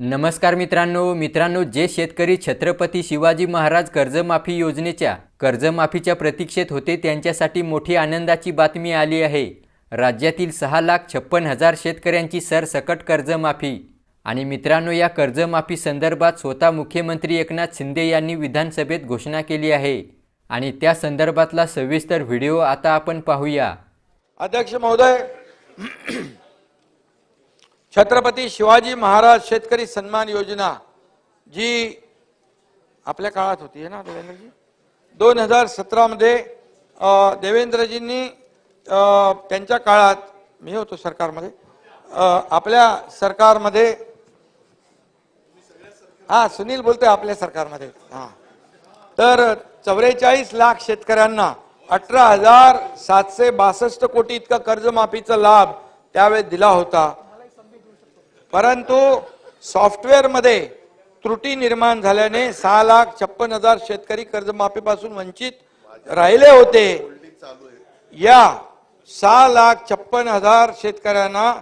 नमस्कार मित्रांनो मित्रांनो जे शेतकरी छत्रपती शिवाजी महाराज कर्जमाफी योजनेच्या कर्जमाफीच्या प्रतीक्षेत होते त्यांच्यासाठी मोठी आनंदाची बातमी आली आहे. राज्यातील सहा लाख छप्पन हजार शेतकऱ्यांची सरसकट कर्जमाफी. आणि मित्रांनो या कर्जमाफी संदर्भात स्वतः मुख्यमंत्री एकनाथ शिंदे यांनी विधानसभेत घोषणा केली आहे. आणि त्या संदर्भातला सविस्तर व्हिडिओ आता आपण पाहूया. अध्यक्ष महोदय छत्रपती शिवाजी महाराज शेतकरी सन्मान योजना जी आपल्या काळात होती आहे ना देवेंद्रजी? दोन हजार सतरामध्ये देवेंद्रजींनी त्यांच्या काळात मी होतो सरकारमध्ये आपल्या सरकारमध्ये हा सुनील बोलतोय आपल्या सरकारमध्ये हा. तर चौवेचाळीस लाख शेतकऱ्यांना अठरा हजार सातशे बासष्ट कोटी इतका कर्जमाफीचा लाभ त्यावेळेस दिला होता. परंतु सॉफ्टवेअरमध्ये त्रुटी निर्माण झाल्याने सहा लाख छप्पन हजार शेतकरी कर्जमाफीपासून वंचित राहिले होते. या सहा लाख छप्पन हजार शेतकऱ्यांना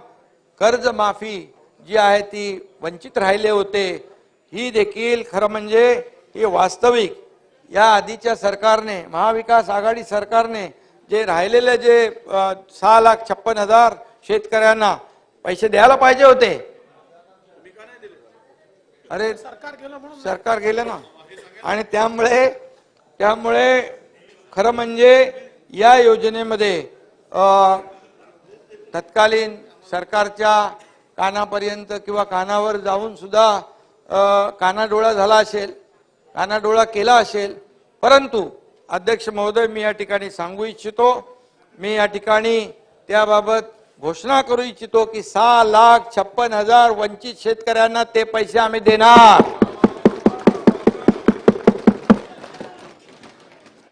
कर्जमाफी जी आहे ती वंचित राहिले होते. ही देखील खरं म्हणजे हे वास्तविक. या आधीच्या सरकारने महाविकास आघाडी सरकारने जे राहिलेले जे सहा लाख छप्पन हजार शेतकऱ्यांना पैसे द्यायला पाहिजे होते. अरे सरकार गेलं ना. आणि त्यामुळे त्यामुळे खरं म्हणजे या योजनेमध्ये तत्कालीन सरकारच्या कानापर्यंत किंवा कानावर जाऊन सुद्धा कानाडोळा झाला असेल कानाडोळा केला असेल परंतु अध्यक्ष महोदय मी या ठिकाणी सांगू इच्छितो. मी या ठिकाणी त्याबाबत घोषणा करू इच्छितो की सहा लाख छप्पन हजार वंचित शेतकऱ्यांना ते पैसे आम्ही देणार.